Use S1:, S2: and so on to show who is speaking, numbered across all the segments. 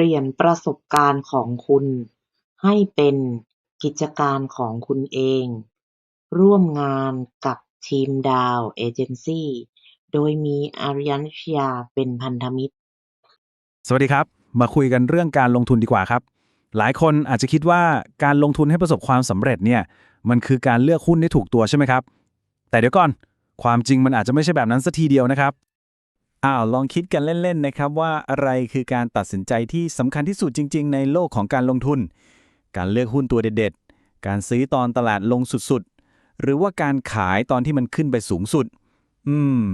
S1: เปลี่ยนประสบการณ์ของคุณให้เป็นกิจการของคุณเอง ร่วมงานกับทีมดาวเอเจนซี่โดยมีอาริยันชยาเป็นพันธมิตร
S2: สวัสดีครับ มาคุยกันเรื่องการลงทุนดีกว่าครับ หลายคนอาจจะคิดว่าการลงทุนให้ประสบความสำเร็จเนี่ยมันคือการเลือกหุ้นได้ถูกตัวใช่ไหมครับ แต่เดี๋ยวก่อน ความจริงมันอาจจะไม่ใช่แบบนั้นสัทีเดียวนะครับ อ้าวลองคิดกันเล่นๆนะครับว่าอะไรคือการตัดสินใจที่สำคัญที่สุดจริง ๆ ในโลกของการลงทุน การเลือกหุ้นตัวเด็ดๆ การซื้อตอนตลาดลงสุดๆ หรือว่าการขายตอนที่มันขึ้นไปสูงสุด อืม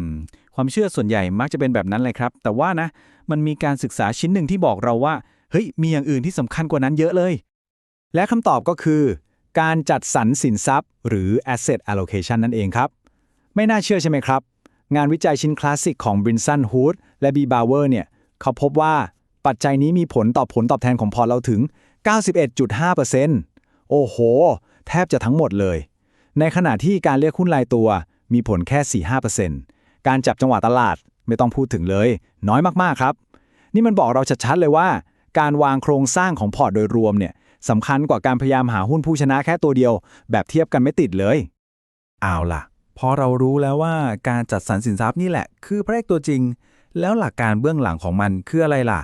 S2: ความเชื่อส่วนใหญ่มักจะเป็นแบบนั้นเลยครับ แต่ว่านะ มันมีการศึกษาชิ้นหนึ่งที่บอกเราว่า เฮ้ย มีอย่างอื่นที่สำคัญกว่านั้นเยอะเลย และคำตอบก็คือ การจัดสรรสินทรัพย์ หรือ asset allocation นั่นเองครับ ไม่น่าเชื่อใช่ไหมครับ งานวิจัยชิ้นคลาสสิกของ Brinson Hood และ B. Bauer เนี่ย เขาพบว่าปัจจัยนี้มีผลต่อผลตอบแทนของพอร์ตเราถึง 91.5%โอ้โห แทบจะทั้งหมดเลย ในขณะที่การเลือกหุ้นรายตัวมีผลแค่ 4-5%การจับจังหวะตลาดไม่ต้องพูดถึงเลย น้อยมากๆครับ นี่มันบอกเราชัดๆเลยว่า การวางโครงสร้างของพอร์ตโดยรวมเนี่ยสำคัญกว่าการพยายามหาหุ้นผู้ชนะแค่ตัวเดียว แบบเทียบกันไม่ติดเลย เอาล่ะ พอเรารู้แล้วว่าการจัดสรรสินทรัพย์นี่แหละ คือพระเอกตัวจริง แล้วหลักการเบื้องหลังของมันคืออะไรล่ะ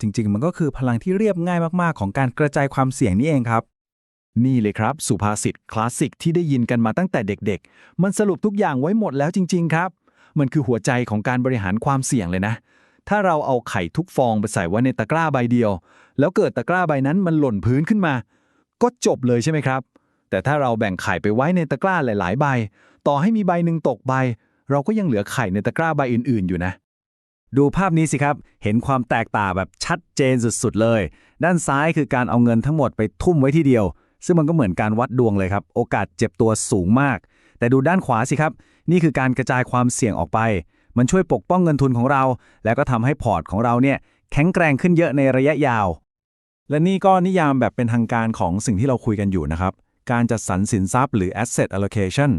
S2: จริง ๆ มันก็คือพลังที่เรียบง่ายมากๆ ของการกระจายความเสี่ยงนี่เองครับ นี่เลยครับ สุภาษิตคลาสสิกที่ได้ยินกันมาตั้งแต่เด็ก ๆ มันสรุปทุกอย่างไว้หมดแล้วจริง ๆ ครับ มันคือหัวใจของการบริหารความเสี่ยงเลยนะ ถ้าเราเอาไข่ทุกฟองไปใส่ไว้ในตะกร้าใบเดียว แล้วเกิดตะกร้าใบนั้นมันหล่นพื้นขึ้นมา ก็จบเลยใช่ไหมครับ แต่ถ้าเราแบ่งไข่ไปไว้ในตะกร้าหลาย ๆ ใบ ต่อให้มีใบหนึ่งตกใบ เราก็ยังเหลือไข่ในตะกร้าใบอื่นๆอยู่นะ ดูภาพนี้สิครับ เห็นความแตกต่างแบบชัดเจนสุดๆเลย ด้านซ้ายคือการเอาเงินทั้งหมดไปทุ่มไว้ที่เดียว ซึ่งมันก็เหมือนการวัดดวงเลยครับ โอกาสเจ็บตัวสูงมาก แต่ดูด้านขวาสิครับ นี่คือการกระจายความเสี่ยงออกไป มันช่วยปกป้องเงินทุนของเรา แล้วก็ทำให้พอร์ตของเราเนี่ยแข็งแกร่งขึ้นเยอะในระยะยาว และนี่ก็นิยามแบบเป็นทางการของสิ่งที่เราคุยกันอยู่นะครับ การจัดสรรสินทรัพย์หรือ asset allocation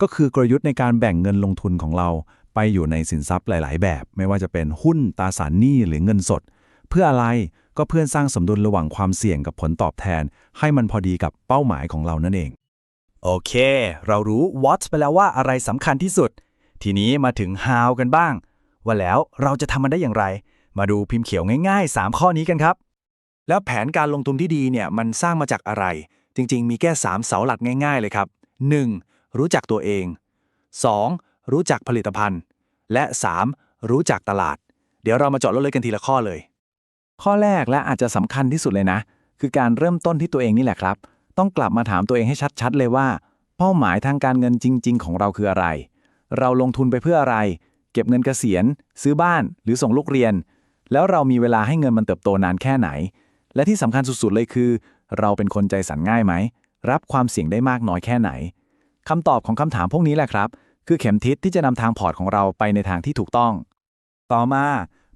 S2: ก็คือกลยุทธ์ในการแบ่งเงินลงทุนของเรา ไปอยู่ในสินทรัพย์หลาย ๆ แบบ ไม่ว่าจะเป็นหุ้นตราสารหนี้หรือเงินสด เพื่ออะไรก็เพื่อสร้างสมดุลระหว่างความเสี่ยงกับผลตอบแทน ให้มันพอดีกับเป้าหมายของเรานั่นเอง โอเค เรารู้ what ไปแล้วว่าอะไรสำคัญที่สุด ทีนี้มาถึง how กันบ้าง ว่าแล้วเราจะทำมันได้อย่างไร มาดูพิมพ์เขียวง่าย ๆ 3 ข้อนี้กันครับ แล้วแผนการลงทุนที่ดีเนี่ยมันสร้างมาจากอะไร จริง ๆ มีแค่3เสาหลักง่าย ๆ เลยครับ 1. รู้จักตัวเอง 2. รู้จักผลิตภัณฑ์ และ 3. รู้จักตลาด เดี๋ยวเรามาเจาะลึกกันทีละข้อเลย ข้อแรกและอาจจะสำคัญที่สุดเลยนะ คือการเริ่มต้นที่ตัวเองนี่แหละครับ ต้องกลับมาถามตัวเองให้ชัด ๆ เลยว่า เป้าหมายทางการเงินจริง ๆ ของเราคืออะไร เราลงทุนไปเพื่ออะไร เก็บเงินเกษียณ ซื้อบ้านหรือส่งลูกเรียน แล้วเรามีเวลาให้เงินมันเติบโตนานแค่ไหน และที่สำคัญสุดๆเลยคือ เราเป็นคนใจสั่นง่ายไหมรับความเสี่ยงได้มากน้อยแค่ไหน คำตอบของคำถามพวกนี้แหละครับ คือเข็มทิศที่จะนำทางพอร์ตของเราไปในทางที่ถูกต้อง ต่อมา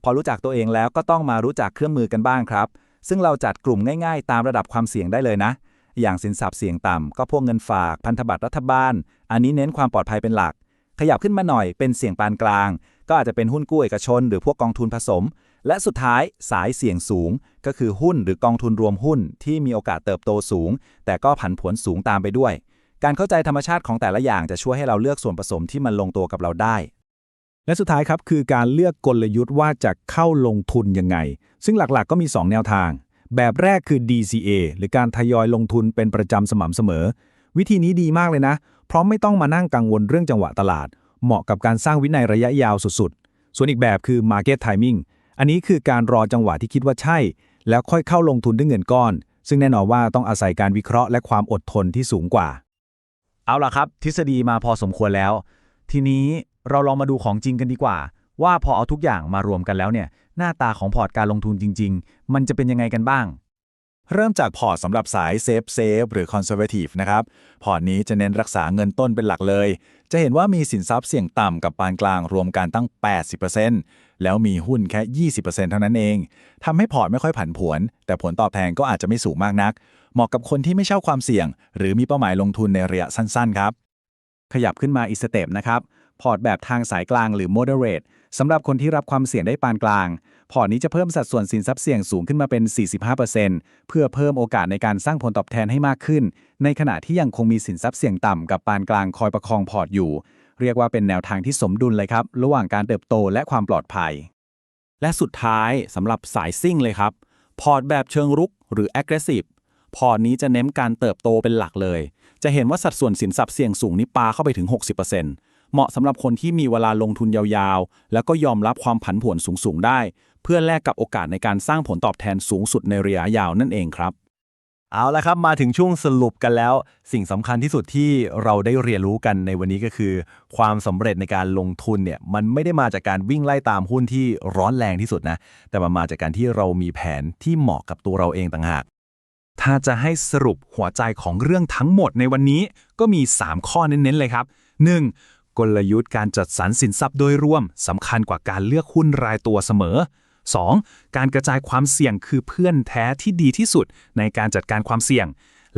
S2: พอรู้จักตัวเองแล้วก็ต้องมารู้จักเครื่องมือกันบ้างครับ ซึ่งเราจัดกลุ่มง่าย ๆ ตามระดับความเสี่ยงได้เลยนะ อย่างสินทรัพย์เสี่ยงต่ำก็พวกเงินฝากพันธบัตรรัฐบาล อันนี้เน้นความปลอดภัยเป็นหลัก ขยับขึ้นมาหน่อยเป็นเสี่ยงปานกลาง ก็อาจจะเป็นหุ้นกู้เอกชน หรือพวกกองทุนผสม และสุดท้ายสายเสี่ยงสูง ก็คือหุ้นหรือกองทุนรวมหุ้นที่มีโอกาสเติบโตสูง แต่ก็ผันผวนสูงตามไปด้วย การเข้าใจธรรมชาติของแต่ละอย่างจะช่วยให้เราเลือกส่วนผสมที่มันลงตัวกับเราได้ และสุดท้ายครับคือการเลือกกลยุทธ์ว่าจะเข้าลงทุนยังไง ซึ่งหลักๆ ก็มี 2 แนวทาง แบบแรกคือ DCA หรือการทยอยลงทุนเป็นประจำสม่ำเสมอ วิธีนี้ดีมากเลยนะ เพราะไม่ต้องมานั่งกังวลเรื่องจังหวะตลาด เหมาะกับการสร้างวินัยระยะยาวสุดๆ ส่วนอีกแบบคือ Market Timing อันนี้คือการรอจังหวะที่คิดว่าใช่ แล้วค่อยเข้าลงทุนด้วยเงินก้อน ซึ่งแน่นอนว่าต้องอาศัยการวิเคราะห์และความอดทนที่สูงกว่า เอาล่ะครับ ทฤษฎีมาพอสมควรแล้ว ทีนี้เราลองมาดูของจริงกันดีกว่า ว่าพอเอาทุกอย่างมารวมกันแล้วเนี่ย หน้าตาของพอร์ตการลงทุนจริง ๆ มันจะเป็นยังไงกันบ้าง เริ่มจากพอร์ตสำหรับสายเซฟเซฟหรือคอนเซอร์เวทีฟนะครับ พอร์ตนี้จะเน้นรักษาเงินต้นเป็นหลักเลย จะเห็นว่ามีสินทรัพย์เสี่ยงต่ำกับปานกลางรวมกันตั้ง 80%แล้วมีหุ้นแค่ 20%เท่านั้นเอง ทำให้พอร์ตไม่ค่อยผันผวน แต่ผลตอบแทนก็อาจจะไม่สูงมากนัก เหมาะกับคนที่ไม่เช่าความเสี่ยง หรือมีเป้าหมายลงทุนในระยะสั้นๆ ครับ ขยับขึ้นมาอีกสเต็ปนะครับ พอร์ตแบบทางสายกลางหรือ moderate สำหรับคนที่รับความเสี่ยงได้ปานกลาง พอร์ตนี้จะเพิ่มสัดส่วนสินทรัพย์เสี่ยงสูงขึ้นมาเป็น 45%เพื่อเพิ่มโอกาสในการสร้างผลตอบแทนให้มากขึ้น ในขณะที่ยังคงมีสินทรัพย์เสี่ยงต่ำกับปานกลางคอยประคองพอร์ตอยู่ เรียกว่าเป็นแนวทางที่สมดุลเลยครับ ระหว่างการเติบโตและความปลอดภัย และสุดท้ายสำหรับสายซิ่งเลยครับ พอร์ตแบบเชิงรุกหรือ aggressive พอร์ตนี้จะเน้นการเติบโตเป็นหลักเลย จะเห็นว่าสัดส่วนสินทรัพย์เสี่ยงสูงนี่ปาเข้าไปถึง 60% เหมาะสำหรับคนที่มีเวลาลงทุนยาวๆ แล้วก็ยอมรับความผันผวนสูงๆ ได้ เพื่อแลกกับโอกาสในการสร้างผลตอบแทนสูงสุดในระยะยาวนั่นเองครับ
S3: เอาละครับมาถึงช่วงสรุปกันแล้ว สิ่งสำคัญที่สุดที่เราได้เรียนรู้กันในวันนี้ก็คือ ความสำเร็จในการลงทุนเนี่ยมันไม่ได้มาจากการวิ่งไล่ตามหุ้นที่ร้อนแรงที่สุดนะแต่มันมาจากการที่เรามีแผนที่เหมาะกับตัวเราเองต่างหาก
S2: ถ้าจะให้สรุปหัวใจของเรื่องทั้งหมดในวันนี้ก็มี 3 ข้อเน้นๆเลยครับ 1. กลยุทธ์การจัดสรรสินทรัพย์โดยรวมสำคัญกว่าการเลือกหุ้นรายตัวเสมอ 2. การกระจายความเสี่ยงคือเพื่อนแท้ที่ดีที่สุดในการจัดการความเสี่ยง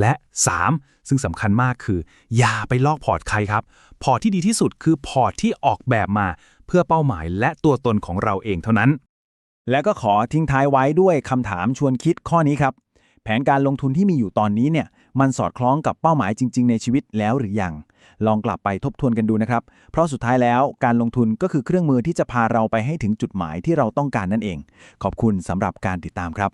S2: และ 3. ซึ่งสำคัญมากคือ อย่าไปลอกพอร์ตใครครับ พอร์ตที่ดีที่สุดคือพอร์ตที่ออกแบบมา เพื่อเป้าหมายและตัวตนของเราเองเท่านั้น และก็ขอทิ้งท้ายไว้ด้วยคำถามชวนคิดข้อนี้ครับ แผนการลงทุนที่มีอยู่ตอนนี้เนี่ยมันสอดคล้องกับเป้าหมายจริง ๆ ในชีวิตแล้วหรือยัง ลองกลับไปทบทวนกันดูนะครับ เพราะสุดท้ายแล้วการลงทุนก็คือเครื่องมือที่จะพาเราไปให้ถึงจุดหมายที่เราต้องการนั่นเอง ขอบคุณสำหรับการติดตามครับ